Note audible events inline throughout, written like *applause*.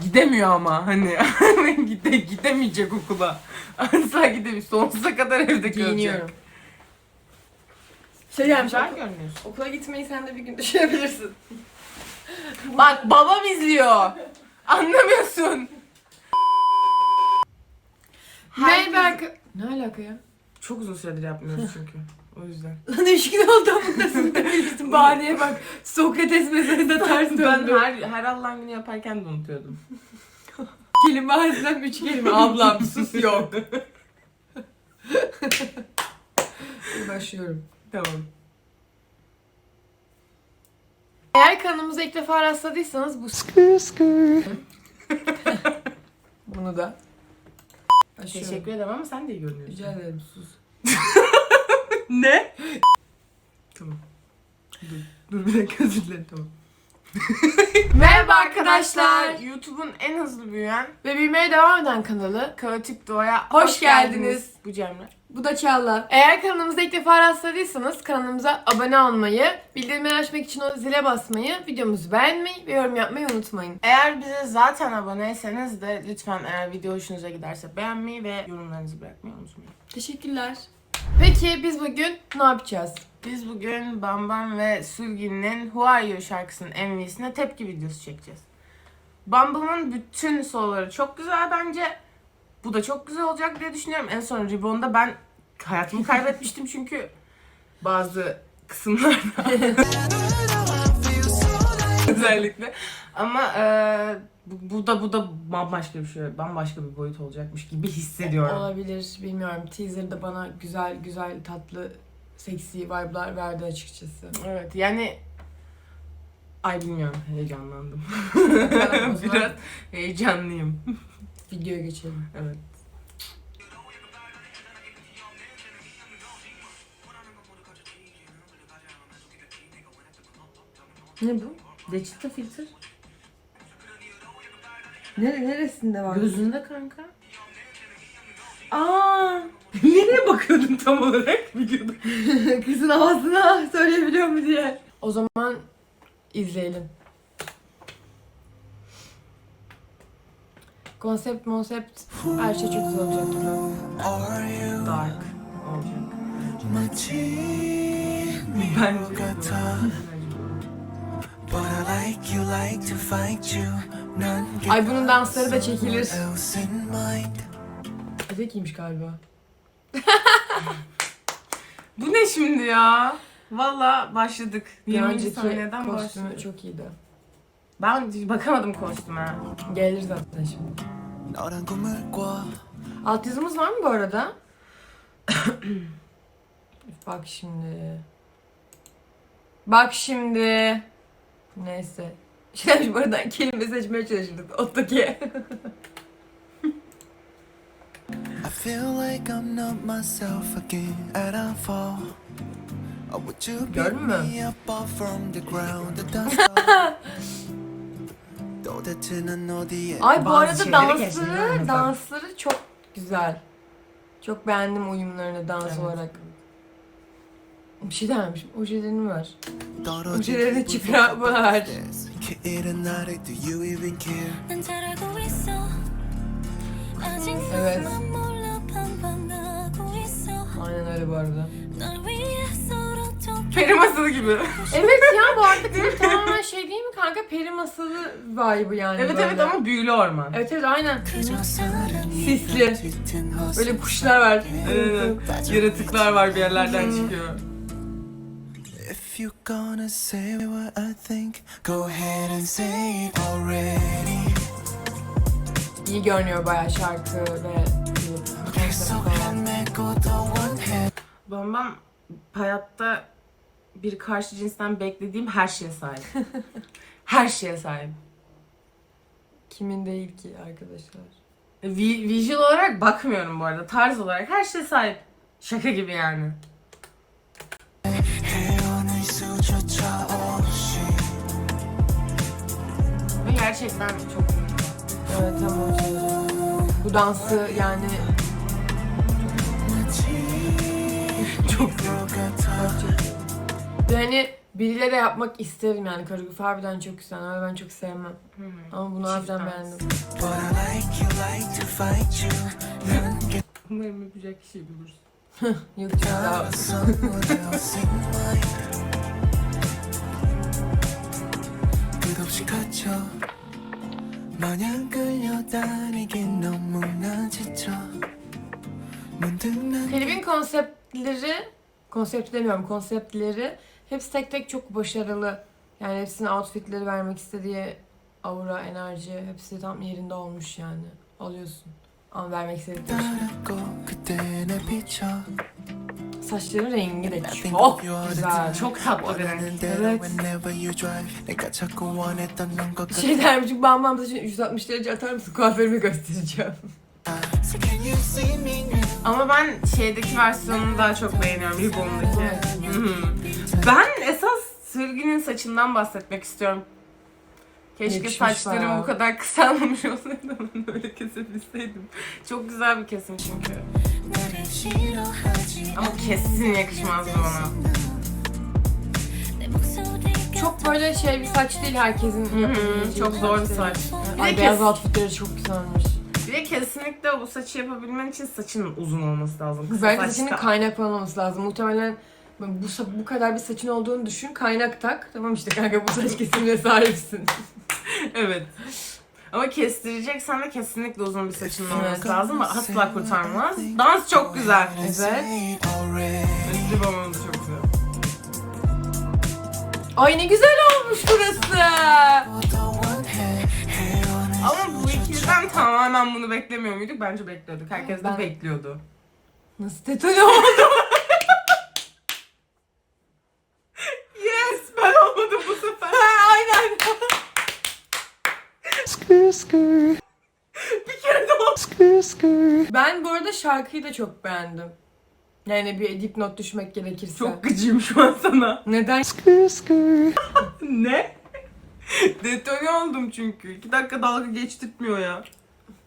Gidemiyor ama hani *laughs* gide, gidemeyecek okula. Asla gidemeyecek. Sonsuza kadar evde kalacak. Giyiniyorum. Şey gelmiş. Güzel okula- görünüyorsun. Okula gitmeyi sen de bir gün düşünebilirsin. *laughs* Bak babam izliyor. Anlamıyorsun. Merhaba arka- Ne alaka ya? Çok uzun süredir yapmıyoruz çünkü. O yüzden. *laughs* Lan üç gün oldu ama nasıl demiştim. *laughs* Bahaneye bak. Sokrates meselesinde ters Ben döndü. her, her Allah'ın günü yaparken de unutuyordum. *laughs* Kelime ağzından üç kelime. Ablam sus yok. Başlıyorum. Tamam. Eğer kanalımıza ilk defa rastladıysanız bu Bunu da. Başlıyorum. Teşekkür ederim ama sen de iyi görünüyorsun. Rica ederim sus. Ne? tamam. Dur, dur bir dakika özür dilerim tamam. *laughs* Merhaba arkadaşlar. YouTube'un en hızlı büyüyen Ve büyümeye devam eden kanalı. kaotik doğaya Hoş geldiniz. Bu Cemre. Bu da Çağla. Eğer kanalımıza ilk defa rastladıysanız kanalımıza abone olmayı, bildirimleri açmak için o zile basmayı, videomuzu beğenmeyi ve yorum yapmayı unutmayın. Eğer bize zaten aboneyseniz de lütfen eğer video hoşunuza giderse beğenmeyi ve yorumlarınızı bırakmayı unutmayın. Teşekkürler. Peki biz bugün ne yapacağız? Biz bugün Bambam ve Sulgin'in Who Are You şarkısının MV'sine tepki videosu çekeceğiz. Bambam'ın bütün soloları çok güzel bence. Bu da çok güzel olacak diye düşünüyorum. En son Reborn'da ben hayatımı kaybetmiştim *laughs* çünkü bazı kısımlarda. *laughs* Özellikle. Ama e, bu, bu da bu da bambaşka bir şey, bambaşka bir boyut olacakmış gibi hissediyorum. Olabilir, bilmiyorum. Teaser'da bana güzel güzel tatlı seksi vibe'lar verdi açıkçası. Evet yani ay bilmiyorum heyecanlandım. *laughs* Biraz heyecanlıyım. videoya geçelim. Evet. Ne bu? Reçete filtre. Nere neresinde var? Gözünde kanka. Aa! *laughs* Nereye bakıyordun tam olarak *laughs* videoda? *laughs* Kızın ağzına söyleyebiliyor mu diye. O zaman izleyelim. Konsept konsept her şey çok güzel olacak gibi. Dark olacak. Ben Bence. But I like you like to fight you 난 Ay bunun dansları da çekilir. Zekiymiş galiba. *laughs* Bu ne şimdi ya? Valla başladık. Bir 20. önceki saniyeden kostümü çok iyiydi. Ben bakamadım kostüme. Gelir zaten şimdi. Alt yazımız var mı bu arada? *coughs* Bak şimdi. Bak şimdi. Neyse. Şey, bu arada kelime seçmeye çalışırdım. Ottaki. I feel like I'm not myself again and I fall. Oh, would you pick me up off from the ground the dust *laughs* Ay bu arada şeyleri dansı, keşfediyorum dansları çok güzel. Çok beğendim uyumlarını dans Evet. olarak. Bir şey dememişim. Ojelerini ver. Ojelerini çipra var. Evet. Aynen öyle bu arada. Peri masalı gibi. *laughs* Evet ya bu artık bu tamamen şey değil mi kanka? Peri masalı vibe'ı yani. Evet böyle. evet ama büyülü orman. Evet evet aynen. Sisli. Böyle kuşlar var. Ee, yaratıklar var bir yerlerden çıkıyor. You're gonna say what I think, go ahead and say it already. İyi görünüyor bayağı şarkı ve Bam bam hayatta bir karşı cinsten beklediğim her şeye sahip. *laughs* her şeye sahip. Kimin değil ki arkadaşlar? Vi- visual olarak bakmıyorum bu arada. Tarz olarak her şeye sahip. Şaka gibi yani. 헤어낼 수조차 없이 Ve gerçekten çok Evet tamam şey. Bu dansı yani 마치 çok 것 같아 gerçek. Yani biriyle de yapmak isterim yani. Koreografi harbiden çok güzel ama ben çok sevmem. Ama bunu Çift harbiden dans. beğendim. But I like you, like to fight you. 난 Umarım yapacak kişiyi buluruz. Yok ya. 없이 갇혀 마냥 끌려다니긴 너무나 지쳐 문득 난 Klibin konseptleri, konsept demiyorum konseptleri hepsi tek tek çok başarılı. Yani hepsinin outfitleri vermek istediği aura, enerji hepsi tam yerinde olmuş yani. Alıyorsun. Ama vermek istedikleri şey. 따랐고 그때 내 비춰 Saçların rengi de çok güzel. Çok tatlı bir renk. Evet. Şey dermişim bam bam saçını 360 derece atar mısın? Kuaförümü göstereceğim. Ama ben şeydeki versiyonunu daha çok beğeniyorum. Ribbon'daki. ben esas Sürgün'ün saçından bahsetmek istiyorum. Keşke Yetişmiş saçlarım bayağı. bu kadar kısa olmuş olsaydı ben öyle kesebilseydim. Çok güzel bir kesim çünkü. Ama kesin yakışmazdı bana. Çok böyle şey bir saç değil herkesin. Hı, çok zor bir saç. Bir Ay beyaz kes- outfitleri çok güzelmiş. Bir de kesinlikle bu saçı yapabilmen için saçın uzun olması lazım. Kısa Belki saç saçının da- kaynaklanmaması lazım. Muhtemelen bu, bu kadar bir saçın olduğunu düşün. Kaynak tak. Tamam işte kanka bu saç kesimine sahipsin evet. Ama kestireceksen de kesinlikle uzun bir saçın olması lazım ama asla kurtarmaz. Dans çok güzel. Evet. Üstü babamız çok güzel. Ay ne güzel olmuş burası. Ama bu ikiliden tamamen bunu beklemiyor muyduk? Bence bekliyorduk. Herkes de Ben- bekliyordu. Nasıl detone oldu bir kere skr Ben bu arada şarkıyı da çok beğendim. Yani bir dipnot düşmek gerekirse. Çok gıcıyım şu an sana. Neden? *laughs* ne? Detone oldum çünkü. İki dakika dalga geçtirtmiyor ya.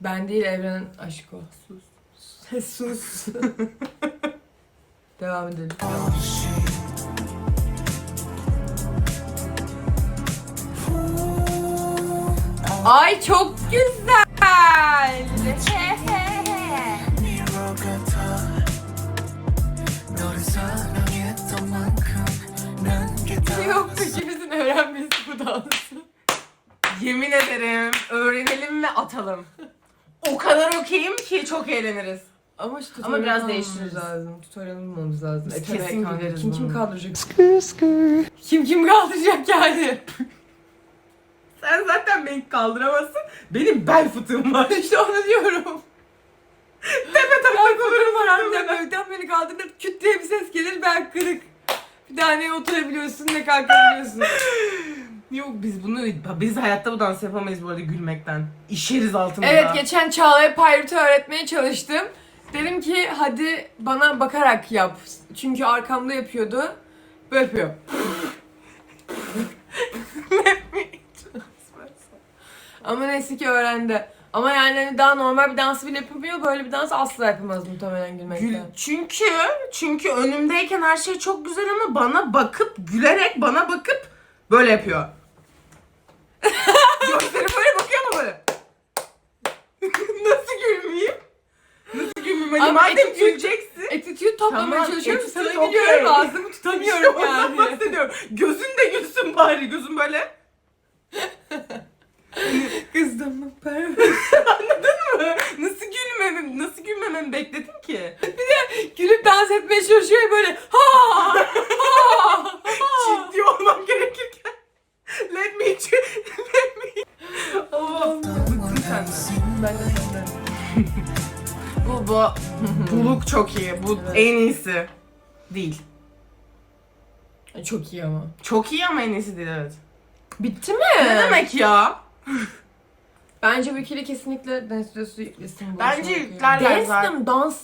Ben değil evrenin aşkı o. Sus. Sus. *laughs* Devam edelim. Ay çok güzel. He he he. Yok ikimizin öğrenmesi bu dansı. Yemin ederim öğrenelim ve atalım. O kadar okeyim ki çok eğleniriz. Ama işte Ama biraz almamız değiştiririz. lazım. Tutorial almamız lazım. Biz kesin kanka, gideriz Kim kim bunu. kaldıracak? Kim kim kaldıracak yani? Sen zaten beni kaldıramazsın. Benim bel fıtığım var. *laughs* işte onu diyorum. Tepe taklak olurum Var annem evden beni kaldırır küt diye bir ses gelir ben kırık. Bir daha ne oturabiliyorsun ne kalkabiliyorsun. *laughs* Yok biz bunu biz hayatta bu dans yapamayız bu arada gülmekten. İşeriz altımıza. evet geçen Çağla'ya Pirate'ı öğretmeye çalıştım. Dedim ki hadi bana bakarak yap. Çünkü arkamda yapıyordu. Böyle yapıyor. Ama neyse ki öğrendi. Ama yani hani daha normal bir dansı bile yapamıyor. Böyle bir dans asla yapamaz muhtemelen gülmekten. Gül, çünkü çünkü önümdeyken her şey çok güzel ama bana bakıp gülerek bana bakıp böyle yapıyor. *laughs* Gözleri böyle bakıyor ama böyle. Nasıl gülmeyeyim? Nasıl gülmeyeyim? Hani Ama madem attitude- güleceksin. Attitude toplamaya Tamam, çalışıyorum. attitude Sana okey. gülüyorum ağzımı İşte tutamıyorum ondan yani. bahsediyorum. Gözün de gülsün bari. Gözün böyle. *laughs* Kızdım mı ben? *laughs* Nasıl gülmemem, nasıl gülmememi bekledin ki? Gülüp dans etmeye çalışıyor böyle. Ha! Ha! *laughs* Ciddi olmam gerekirken. Let me let me. Oh, bıktım senden. Ben de senden. *laughs* Bu bu bu look çok iyi. Bu Evet. en iyisi. Değil. Çok iyi ama. Çok iyi ama en iyisi değil evet. Bitti mi? Ne demek ya? Bence bu ikili kesinlikle dans videosu yüklesin. bu Bence şarkıyı. yüklerler Dance zaten. mi? Dans.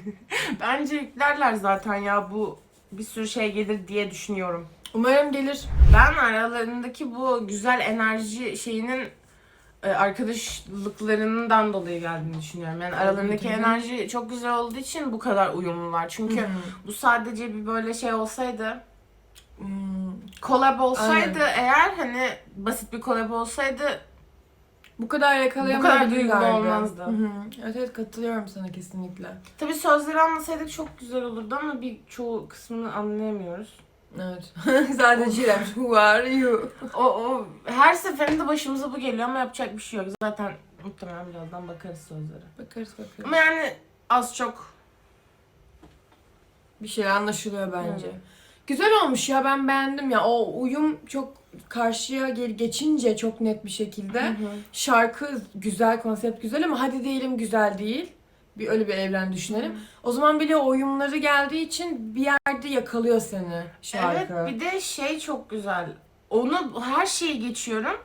*laughs* Bence yüklerler zaten ya bu bir sürü şey gelir diye düşünüyorum. Umarım gelir. Ben aralarındaki bu güzel enerji şeyinin e, arkadaşlıklarından dolayı geldiğini düşünüyorum. Yani aralarındaki enerji çok güzel olduğu için bu kadar uyumlular. Çünkü bu sadece bir böyle şey olsaydı Hmm. collab olsaydı eğer hani basit bir collab olsaydı Bu kadar. Bu kadar duygu olmazdı. Hı hı. Evet evet katılıyorum sana kesinlikle. tabii sözleri anlasaydık çok güzel olurdu ama bir çoğu kısmını anlayamıyoruz. Evet. *laughs* Sadece İrem, who are you? O, o her seferinde başımıza bu geliyor ama yapacak bir şey yok. Zaten muhtemelen birazdan bakarız sözlere. Bakarız bakarız. Ama yani az çok Bir şey anlaşılıyor bence. Güzel olmuş ya ben beğendim ya. O uyum çok karşıya gel geçince çok net bir şekilde. Şarkı güzel, konsept güzel ama hadi diyelim güzel değil. Bir öyle bir evren düşünelim. O zaman bile o uyumları geldiği için bir yerde yakalıyor seni şarkı. Evet bir de şey çok güzel. Onu her şeyi geçiyorum.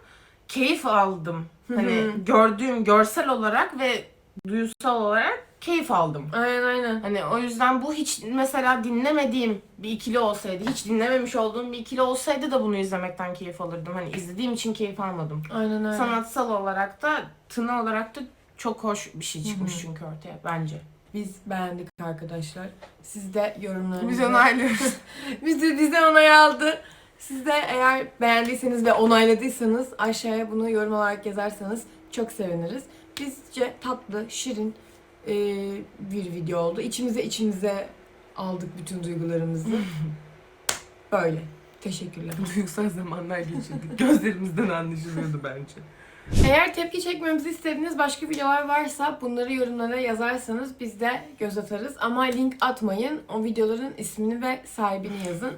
Keyif aldım. Hani Hı hı. gördüğüm görsel olarak ve duyusal olarak keyif aldım. Aynen aynen. Hani o yüzden bu hiç mesela dinlemediğim bir ikili olsaydı, hiç dinlememiş olduğum bir ikili olsaydı da bunu izlemekten keyif alırdım. Hani izlediğim için keyif almadım. Aynen öyle. Sanatsal olarak da, tını olarak da çok hoş bir şey çıkmış Hı hı. çünkü ortaya bence. Biz beğendik arkadaşlar. Siz de yorumlarınızı... Biz onaylıyoruz. *laughs* Biz de bizden onay aldı. Siz de eğer beğendiyseniz ve onayladıysanız aşağıya bunu yorum olarak yazarsanız çok seviniriz. Bizce tatlı, şirin e, bir video oldu. İçimize içimize aldık bütün duygularımızı. *laughs* Böyle. Teşekkürler. *laughs* Duygusal zamanlar geçirdik. Gözlerimizden anlaşılıyordu bence. Eğer tepki çekmemizi istediğiniz başka videolar varsa bunları yorumlara yazarsanız biz de göz atarız. Ama link atmayın. O videoların ismini ve sahibini yazın.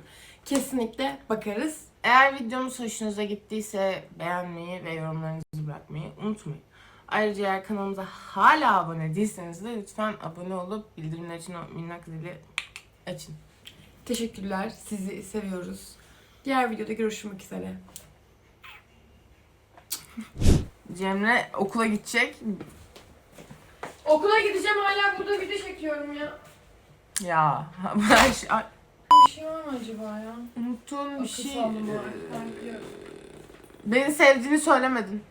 Kesinlikle bakarız. Eğer videomuz hoşunuza gittiyse beğenmeyi ve yorumlarınızı bırakmayı unutmayın. Ayrıca eğer kanalımıza hala abone değilseniz de lütfen abone olup bildirimler için o minnak zili açın. Teşekkürler. Sizi seviyoruz. Diğer videoda görüşmek üzere. Cemre okula gidecek. Okula gideceğim hala burada video çekiyorum ya. Ya her şey... Ay, Bir şey var mı acaba ya? Unuttuğun bir Akıl şey... Ee, sanki. Beni sevdiğini söylemedin.